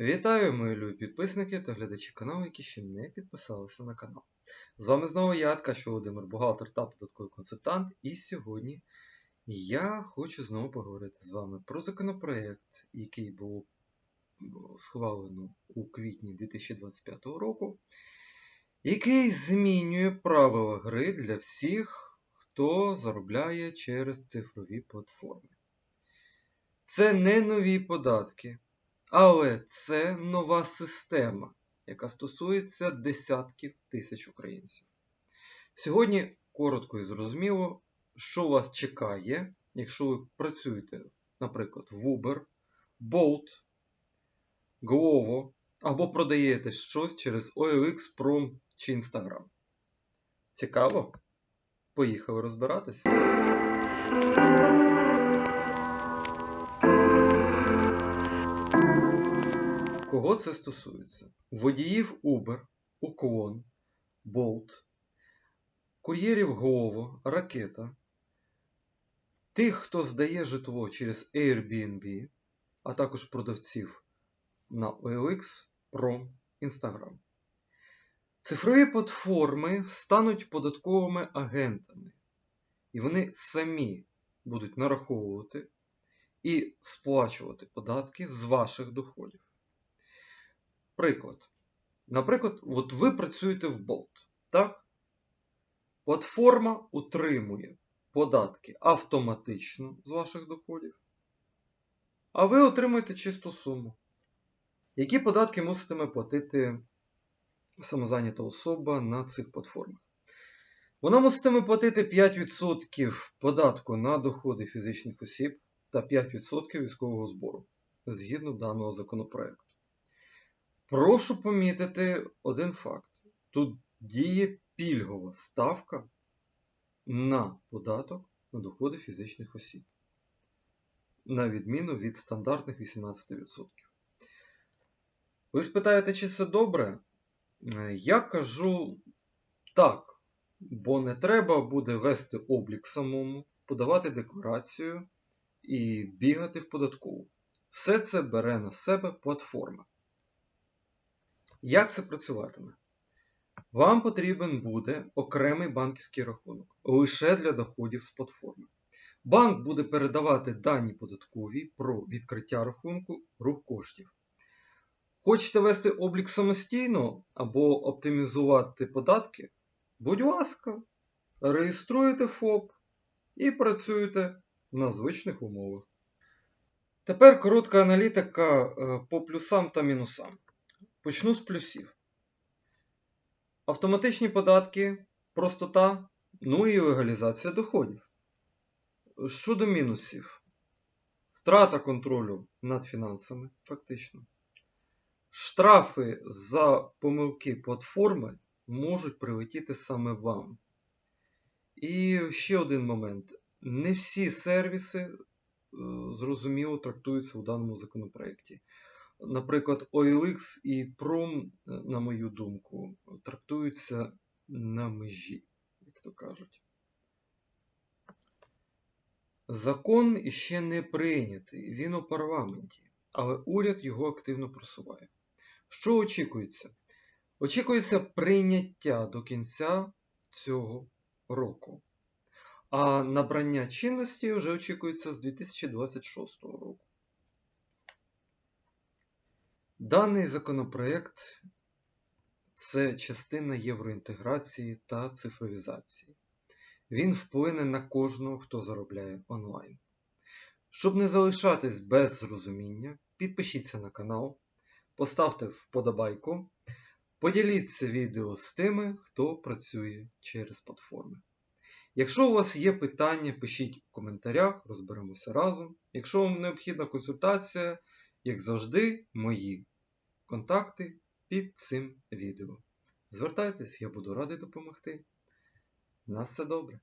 Вітаю, мої любі підписники та глядачі каналу, які ще не підписалися на канал. З вами знову я, Ткач Володимир, бухгалтер та податковий консультант. І сьогодні я хочу знову поговорити з вами про законопроект, який був схвалено у квітні 2025 року, який змінює правила гри для всіх, хто заробляє через цифрові платформи. Це не нові податки. Але це нова система, яка стосується десятків тисяч українців. Сьогодні коротко і зрозуміло, що вас чекає, якщо ви працюєте, наприклад, в Uber, Bolt, Glovo або продаєте щось через OLX, Prom чи Instagram. Цікаво? Поїхали розбиратися. Кого це стосується? Водіїв Uber, Уклон, Bolt, кур'єрів Glovo, Ракета, тих, хто здає житло через Airbnb, а також продавців на OLX, Prom, Instagram. Цифрові платформи стануть податковими агентами, і вони самі будуть нараховувати і сплачувати податки з ваших доходів. Приклад. Наприклад, от ви працюєте в Bolt, так? Платформа утримує податки автоматично з ваших доходів, а ви отримуєте чисту суму. Які податки муситиме платити самозайнята особа на цих платформах? Вона муситиме платити 5% податку на доходи фізичних осіб та 5% військового збору згідно даного законопроекту. Прошу помітити один факт. Тут діє пільгова ставка на податок на доходи фізичних осіб, на відміну від стандартних 18%. Ви спитаєте, чи це добре? Е, Я кажу так, бо не треба буде вести облік самому, подавати декларацію і бігати в податкову. Все це бере на себе платформа. Як це працюватиме? Вам потрібен буде окремий банківський рахунок лише для доходів з платформи. Банк буде передавати дані податкові про відкриття рахунку, рух коштів. Хочете вести облік самостійно або оптимізувати податки? Будь ласка, реєструєте ФОП і працюєте на звичних умовах. Тепер коротка аналітика е, по плюсам та мінусам. Почну з плюсів. Автоматичні податки, простота, ну і легалізація доходів. Щодо мінусів, втрата контролю над фінансами, фактично. Штрафи за помилки платформи можуть прилетіти саме вам. І ще один момент. Не всі сервіси е, зрозуміло трактуються у даному законопроекті. Наприклад, OLX і Prom, на мою думку, трактуються на межі, як то кажуть. Закон іще не прийнятий, він у парламенті, але уряд його активно просуває. Що очікується? Очікується прийняття до кінця цього року. А набрання чинності вже очікується з 2026 року. Даний законопроект це частина євроінтеграції та цифровізації. Він вплине на кожного, хто заробляє онлайн. Щоб не залишатись без зрозуміння, підпишіться на канал, поставте вподобайку, поділіться відео з тими, хто працює через платформи. Якщо у вас є питання, пишіть у коментарях, розберемося разом. Якщо вам необхідна консультація, як завжди, мої контакти під цим відео. Звертайтесь, я буду радий допомогти. На все добре.